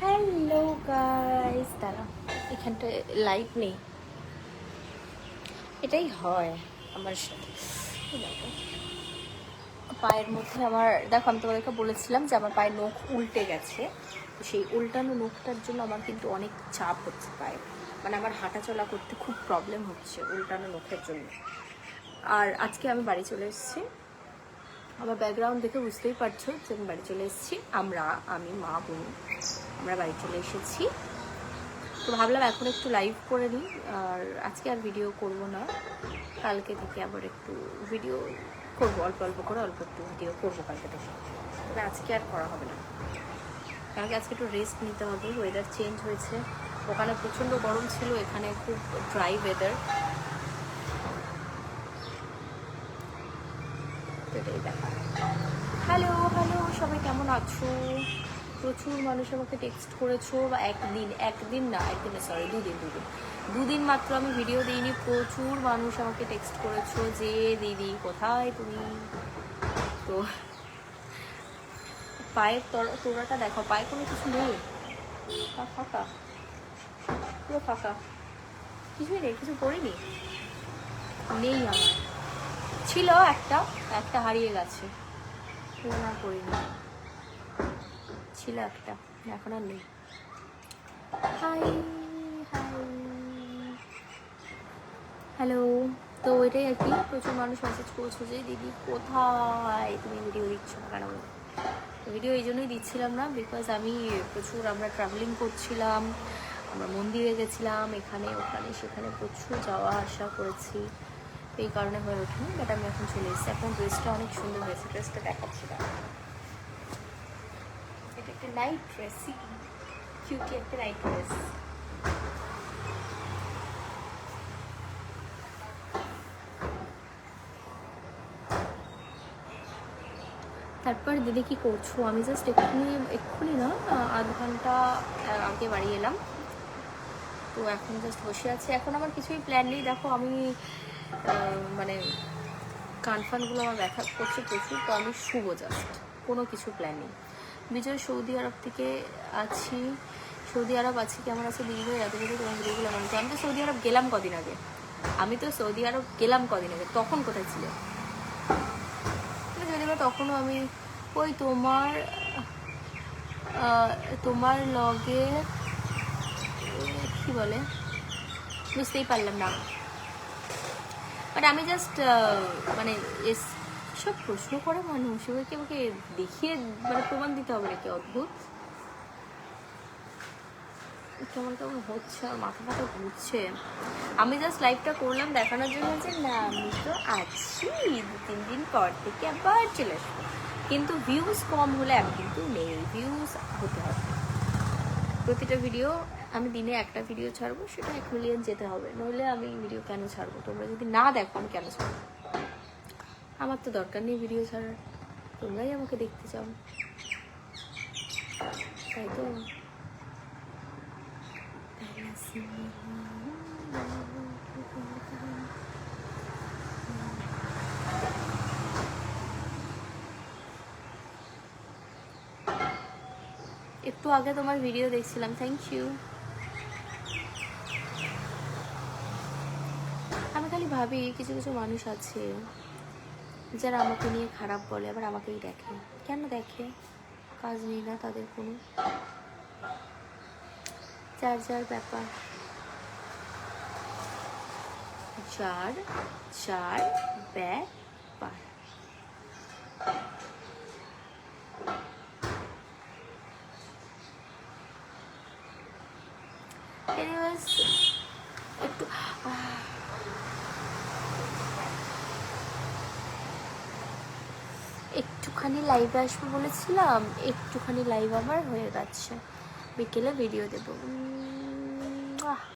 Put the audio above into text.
Hello guys দাঁড়া এখানটা light নেই। এটাই হয় আমার সাথে। পায়ের মধ্যে আমার, দেখো, আমি তোমাদেরকে বলেছিলাম যে আমার পায়ের নখ উল্টে গেছে। সেই উল্টানো নখটার জন্য আমার কিন্তু অনেক চাপ হচ্ছে পায়ে। মানে আমার হাঁটা চলা করতে খুব প্রবলেম হচ্ছে উল্টানো নখের জন্য। আর আজকে আমি বাড়ি চলে এসেছি আমার ব্যাকগ্রাউন্ড দেখে বুঝতেই পারছ যে আমি বাড়ি চলে এসেছি। আমরা, আমি, মা, বোন, আমরা বাড়ি চলে এসেছি। তো ভাবলাম এখন একটু লাইভ করে নিই, আর আজকে আর ভিডিও করব না। কালকে থেকে আবার একটু ভিডিও করব, অল্প অল্প করে, অল্প একটু ভিডিও করব কালকে থেকে। তবে আজকে আর করা হবে না। কারণ আজকে একটু রেস্ট নিতে হবে ওয়েদার চেঞ্জ হয়েছে। ওখানে প্রচণ্ড গরম ছিল, এখানে খুব ড্রাই ওয়েদার এটাই ব্যাপার। হ্যালো হ্যালো সবাই কেমন আছো? প্রচুর মানুষ আমাকে টেক্সট করেছ, বা একদিন একদিন না, একদিন সরি দুদিন দুদিন। দুদিন মাত্র আমি ভিডিও দিইনি, প্রচুর মানুষ আমাকে টেক্সট করেছ যে, দিদি, কোথায় তুমি? তো, পায়ের তর- তোড়াটা দেখো, পায়ে কোনো কিছু নেই। ফাঁকা। পুরো ফাঁকা। কিছুই নেই, কিছু করিনি নেই আমার। ছিল একটা একটা হারিয়ে গেছে। ছিল একটা, এখন আর নেই। High high. হ্যালো, তো এটাই আর কি, প্রচুর মানুষ মেসেজ করছ যে, দিদি, কোথায়? তুমি ভিডিও দিচ্ছ না কেন? ভিডিও এই জন্যই দিচ্ছিলাম না বিকজ আমি প্রচুর, আমরা ট্রাভেলিং করছিলাম, আমরা মন্দিরে গেছিলাম, এখানে, ওখানে, সেখানে প্রচুর যাওয়া আসা করেছি। এই কারণে হয়ে ওঠেনি বাট আমি এখন চলে এসেছি। এখন ড্রেসটা অনেক সুন্দর হয়েছে ড্রেসটা দেখাচ্ছি এটা একটা নাইট ড্রেস কিউটি একটা নাইট ড্রেস তারপর দিদি কি করছ? আমি জাস্ট এক্ষুনি এক্ষুনি না, আধ ঘণ্টা আগে বাড়ি এলাম। তো এখন জাস্ট বসে আছি। এখন আমার কিছুই প্ল্যান নেই। দেখো, আমি মানে কানফানগুলো আমার ব্যথা করছে প্রচুর, তো আমি শুবো জাস্ট কোনো কিছু প্ল্যান নেই। বিজয়, সৌদি আরব থেকে আছি। সৌদি আরব আছি, কেমন আছে দিদি এত কিছু তোমার ভিডিওগুলো কেমন আমি তো সৌদি আরব গেলাম কদিন আগে। আমি তো সৌদি আরব গেলাম কদিন আগে। তখন কোথায় ছিলে? যদি বা তখনও আমি, ওই তোমার তোমার লগে কি বলে? বুঝতেই পারলাম না। বাট আমি জাস্ট মানে এস- সব প্রশ্ন করে মানুষ। এবারকে আমাকে দেখিয়ে মানে প্রমাণ দিতে হবে নাকি অদ্ভুত? কেমন কেমন হচ্ছে, আর মাথা মাথা ঘুরছে। আমি জাস্ট লাইভটা করলাম দেখানোর জন্য যে, না, আমি তো আছি। দু, তিন দিন পর থেকে আবার চলে আসব। কিন্তু ভিউজ কম হলে আমি কিন্তু নেই। ভিউজ হতে হবে। প্রতিটা ভিডিও আমি দিনে একটা ভিডিও ছাড়বো, সেটা এক মিলিয়ন যেতে হবে। নইলে আমি ভিডিও কেন ছাড়বো? তোমরা যদি না দেখো, আমি কেন ছাড়বো? আমার তো দরকার নেই ভিডিও ছাড়ার। তোমরাই আমাকে দেখতে চাও। তাই তো। একটু আগে তোমার ভিডিও দেখছিলাম থ্যাংক ইউ খালি ভাবি, কিছু কিছু মানুষ আছে যারা আমাকে নিয়ে খারাপ বলে, আবার আমাকেই দেখে। কেন দেখে? কাজ নেই না তাদের কোনো। যার যার ব্যাপার। যার যার ব্যাপার। একটু একটুখানি লাইভে আসব বলেছিলাম একটুখানি লাইভ আমার হয়ে গেছে। বিকেলে ভিডিও দেবো।